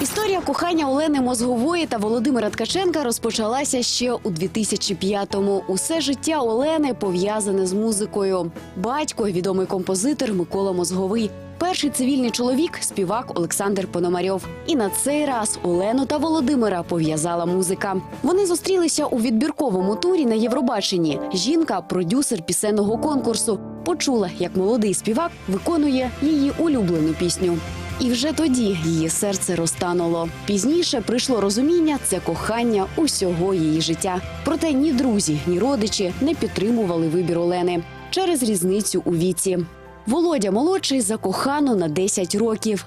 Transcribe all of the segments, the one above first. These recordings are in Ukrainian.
Історія кохання Олени Мозгової та Володимира Ткаченка розпочалася ще у 2005-му. Усе життя Олени пов'язане з музикою. Батько, відомий композитор Микола Мозговий. Перший цивільний чоловік співак Олександр Пономарьов. І на цей раз Олену та Володимира пов'язала музика. Вони зустрілися у відбірковому турі на Євробаченні. Жінка, продюсер пісенного конкурсу, почула, як молодий співак виконує її улюблену пісню. І вже тоді її серце розтануло. Пізніше прийшло розуміння це кохання усього її життя. Проте ні друзі, ні родичі не підтримували вибір Олени через різницю у віці. Володя молодший закохану на 10 років.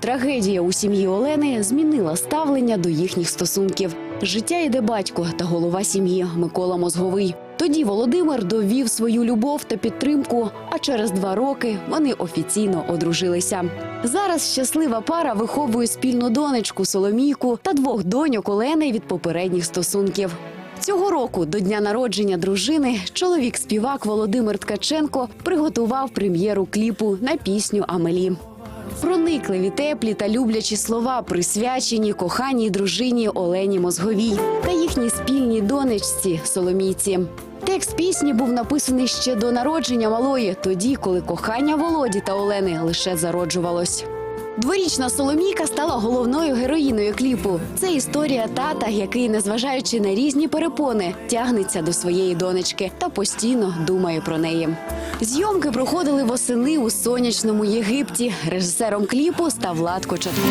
Трагедія у сім'ї Олени змінила ставлення до їхніх стосунків. Життя йде батько та голова сім'ї Микола Мозговий. Тоді Володимир довів свою любов та підтримку. А через два роки вони офіційно одружилися. Зараз щаслива пара виховує спільну донечку Соломійку та двох доньок Олени від попередніх стосунків. Цього року до дня народження дружини чоловік-співак Володимир Ткаченко приготував прем'єру кліпу на пісню Амелі. Проникливі, теплі та люблячі слова присвячені коханій дружині Олені Мозговій та їхній спільній донечці Соломійці. Текст пісні був написаний ще до народження малої, тоді, коли кохання Володі та Олени лише зароджувалось. Дворічна Соломійка стала головною героїною кліпу. Це історія тата, який, незважаючи на різні перепони, тягнеться до своєї донечки та постійно думає про неї. Зйомки проходили восени у сонячному Єгипті. Режисером кліпу став Влад Кочатков.